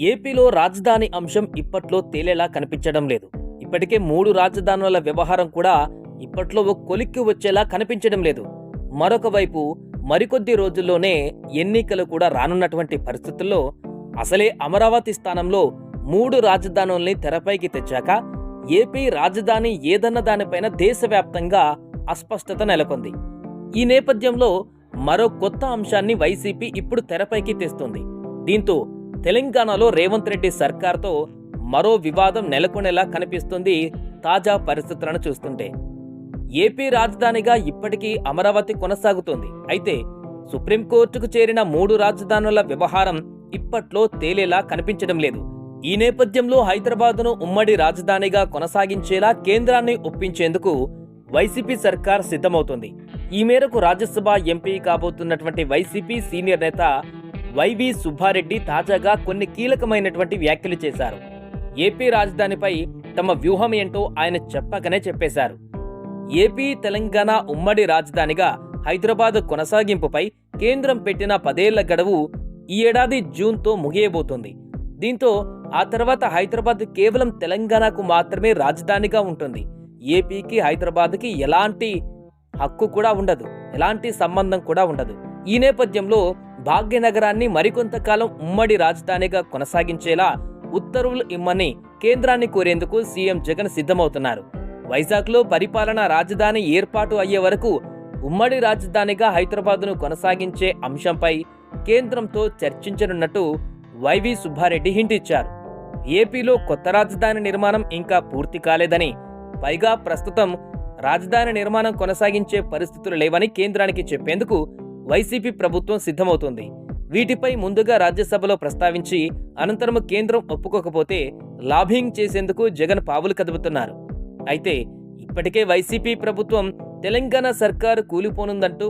ఏపీలో రాజధాని అంశం ఇప్పట్లో తేలేలా కనిపించడం లేదు. ఇప్పటికే మూడు రాజధానుల వ్యవహారం కూడా ఇప్పట్లో ఒక కొలిక్కి వచ్చేలా కనిపించడం లేదు. మరొక వైపు మరికొద్ది రోజుల్లోనే ఎన్నికలు కూడా రానున్నటువంటి పరిస్థితుల్లో అసలే అమరావతి స్థానంలో మూడు రాజధానుల్ని తెరపైకి తెచ్చాక ఏపీ రాజధాని ఏదన్న దానిపైన దేశవ్యాప్తంగా అస్పష్టత నెలకొంది. ఈ నేపథ్యంలో మరో కొత్త అంశాన్ని వైసీపీ ఇప్పుడు తెరపైకి తెస్తుంది. దీంతో తెలంగాణలో రేవంత్ రెడ్డి సర్కార్తో మరో వివాదం నెలకొనేలా కనిపిస్తుంది తాజా పరిస్థితులను చూస్తుంటే. ఏపీ రాజధానిగా ఇప్పటికీ అమరావతి కొనసాగుతుంది. అయితే సుప్రీంకోర్టుకు చేరిన మూడు రాజధానుల వ్యవహారం ఇప్పట్లో తేలేలా కనిపించడం లేదు. ఈ నేపథ్యంలో హైదరాబాదును ఉమ్మడి రాజధానిగా కొనసాగించేలా కేంద్రాన్ని ఒప్పించేందుకు వైసీపీ సర్కార్ సిద్ధమవుతుంది. ఈ మేరకు రాజ్యసభ ఎంపీ కాబోతున్నటువంటి వైసీపీ సీనియర్ నేత వైవి సుబ్బారెడ్డి తాజాగా కొన్ని కీలకమైనటువంటి వ్యాఖ్యలు చేశారు. ఏపీ రాజధానిపై తమ వ్యూహం ఏంటో ఆయన చెప్పకనే చెప్పేశారు. ఏపీ తెలంగాణ ఉమ్మడి రాజధానిగా హైదరాబాద్ కొనసాగింపుపై కేంద్రం పెట్టిన పదేళ్ళ గడువు ఈ ఏడాది జూన్తో ముగియబోతుంది. దీంతో ఆ తర్వాత హైదరాబాద్ కేవలం తెలంగాణకు మాత్రమే రాజధానిగా ఉంటుంది. ఏపీకి హైదరాబాద్కి ఎలాంటి హక్కు కూడా ఉండదు. ఎలాంటి సంబంధం కూడా ఉండదు. ఈ నేపథ్యంలో భాగ్యనగరాన్ని మరికొంతకాలం ఉమ్మడి రాజధానిగా కొనసాగించేలా ఉత్తర్వులు ఇమ్మని కేంద్రాన్ని కోరేందుకు సీఎం జగన్ సిద్ధమవుతున్నారు. వైజాగ్లో పరిపాలన రాజధాని ఏర్పాటు అయ్యే వరకు ఉమ్మడి రాజధానిగా హైదరాబాద్ను కొనసాగించే అంశంపై కేంద్రంతో చర్చించనున్నట్టు వైవి సుబ్బారెడ్డి హింట్ ఇచ్చారు ఏపీలో కొత్త రాజధాని నిర్మాణం ఇంకా పూర్తి కాలేదని పైగా ప్రస్తుతం రాజధాని నిర్మాణం కొనసాగించే పరిస్థితులు లేవని కేంద్రానికి చెప్పేందుకు వైసీపీ ప్రభుత్వం సిద్ధమవుతోంది. వీటిపై ముందుగా రాజ్యసభలో ప్రస్తావించి అనంతరం కేంద్రం ఒప్పుకోకపోతే లాబింగ్ చేసేందుకు జగన్ పావులు కదుపుతున్నారు. అయితే ఇప్పటికే వైసీపీ ప్రభుత్వం తెలంగాణ సర్కారు కూలిపోనుందంటూ